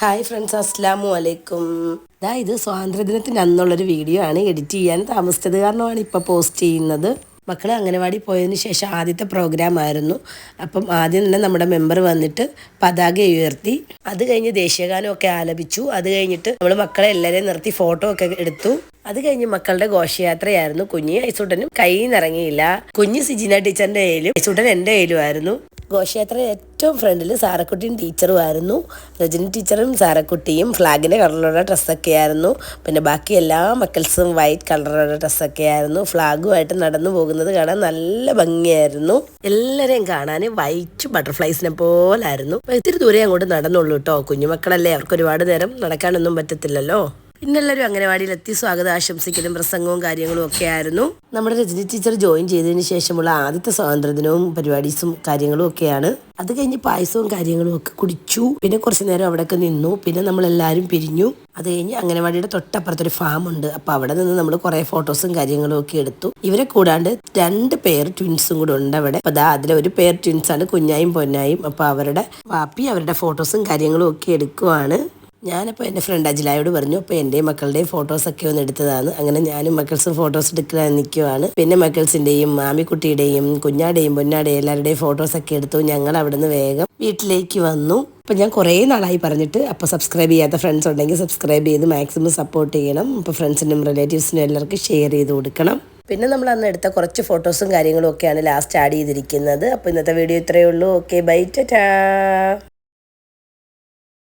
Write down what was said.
Hi friends അസ്സാമു അലൈക്കും ദാ ഇത് സ്വാതന്ത്ര്യദിനത്തിന്റെ അന്നുള്ളൊരു വീഡിയോ ആണ്. എഡിറ്റ് ചെയ്യാൻ താമസിച്ചത് കാരണമാണ് ഇപ്പോൾ പോസ്റ്റ് ചെയ്യുന്നത്. മക്കൾ അംഗനവാടി പോയതിന് ശേഷം ആദ്യത്തെ പ്രോഗ്രാം ആയിരുന്നു. അപ്പം ആദ്യം തന്നെ നമ്മുടെ മെമ്പർ വന്നിട്ട് പതാക ഉയർത്തി അത് കഴിഞ്ഞ് ദേശീയഗാനമൊക്കെ ആലപിച്ചു. അത് കഴിഞ്ഞിട്ട് നമ്മൾ മക്കളെ എല്ലാവരെയും നിർത്തി ഫോട്ടോ ഒക്കെ എടുത്തു. അത് കഴിഞ്ഞ് മക്കളുടെ ഘോഷയാത്രയായിരുന്നു. കുഞ്ഞ് ഐസൂട്ടനും കയ്യിൽ നിന്നിറങ്ങിയില്ല കുഞ്ഞ് സിജിന ടീച്ചറിന്റെ കയ്യിലും ഐസൂട്ടൻ എന്റെ കയ്യിലുമായിരുന്നു. ഘോഷയാത്ര ഏറ്റവും ഫ്രണ്ടിൽ സാറക്കുട്ടിയും ടീച്ചറും ആയിരുന്നു. രജനി ടീച്ചറും സാറക്കുട്ടിയും ഫ്ലാഗിന്റെ കളറിലുള്ള ഡ്രസ്സൊക്കെ ആയിരുന്നു. പിന്നെ ബാക്കി എല്ലാ മക്കൾസും വൈറ്റ് കളറുള്ള ഡ്രസ്സൊക്കെ ആയിരുന്നു. ഫ്ലാഗുമായിട്ട് നടന്നു പോകുന്നത് കാണാൻ നല്ല ഭംഗിയായിരുന്നു. എല്ലാവരെയും കാണാൻ വൈറ്റ് ബട്ടർഫ്ലൈസിനെ പോലായിരുന്നു. ഇത്തിരി ദൂരെ അങ്ങോട്ട് നടന്നുള്ളൂ കേട്ടോ കുഞ്ഞുമക്കളല്ലേ അവർക്ക് ഒരുപാട് നേരം നടക്കാനൊന്നും പറ്റത്തില്ലല്ലോ. പിന്നെ എല്ലാവരും അംഗനവാടിയിലെത്തി സ്വാഗതം ആശംസിക്കലും പ്രസംഗവും കാര്യങ്ങളും ഒക്കെ ആയിരുന്നു. നമ്മുടെ രജനി ടീച്ചർ ജോയിൻ ചെയ്തതിന് ശേഷമുള്ള ആദ്യത്തെ സ്വാതന്ത്ര്യദിനവും പരിപാടീസും കാര്യങ്ങളും ഒക്കെയാണ്. അത് കഴിഞ്ഞ് പായസവും കാര്യങ്ങളും ഒക്കെ കുടിച്ചു. പിന്നെ കുറച്ച് നേരം അവിടെയൊക്കെ നിന്നു. പിന്നെ നമ്മൾ എല്ലാവരും പിരിഞ്ഞു. അത് കഴിഞ്ഞ് അംഗനവാടിയുടെ തൊട്ടപ്പുറത്തൊരു ഫാം ഉണ്ട്. അപ്പോൾ അവിടെ നിന്ന് നമ്മൾ കുറേ ഫോട്ടോസും കാര്യങ്ങളും ഒക്കെ എടുത്തു. ഇവരെ കൂടാണ്ട് രണ്ട് പേർ ട്വിൻസും കൂടെ ഉണ്ട് അവിടെ. അപ്പോൾ അതാ അതിലെ ഒരു പേർ ട്വിൻസ് ആണ് കുഞ്ഞായും പൊന്നായും. അപ്പോൾ അവരുടെ വാപ്പി അവരുടെ ഫോട്ടോസും കാര്യങ്ങളും ഒക്കെ എടുക്കുവാണ്. ഞാനപ്പോൾ എന്റെ ഫ്രണ്ട് അജിലായോട് പറഞ്ഞു അപ്പോൾ എന്റെയും മക്കളുടെയും ഫോട്ടോസൊക്കെ ഒന്ന് എടുത്തതാണ്. അങ്ങനെ ഞാനും മക്കൾസും ഫോട്ടോസ് എടുക്കാൻ നിൽക്കുവാണ് പിന്നെ മക്കൾസിന്റെയും മാമിക്കുട്ടിയുടെയും കുഞ്ഞാടെയും പൊന്നാടെയും എല്ലാവരുടെയും ഫോട്ടോസൊക്കെ എടുത്തു. ഞങ്ങൾ അവിടുന്ന് വേഗം വീട്ടിലേക്ക് വന്നു. അപ്പോൾ ഞാൻ കുറേ നാളായി പറഞ്ഞിട്ട് അപ്പോൾ സബ്സ്ക്രൈബ് ചെയ്യാത്ത ഫ്രണ്ട്സ് ഉണ്ടെങ്കിൽ സബ്സ്ക്രൈബ് ചെയ്ത് മാക്സിമം സപ്പോർട്ട് ചെയ്യണം. അപ്പോൾ ഫ്രണ്ട്സിനും റിലേറ്റീവ്സിനും എല്ലാവർക്കും ഷെയർ ചെയ്ത് കൊടുക്കണം. പിന്നെ നമ്മൾ അന്ന് എടുത്ത കുറച്ച് ഫോട്ടോസും കാര്യങ്ങളും ഒക്കെയാണ് ലാസ്റ്റ് ആഡ് ചെയ്തിരിക്കുന്നത്. അപ്പോൾ ഇന്നത്തെ വീഡിയോ ഇത്രയേ ഉള്ളൂ. ഓക്കെ ബൈ ടാ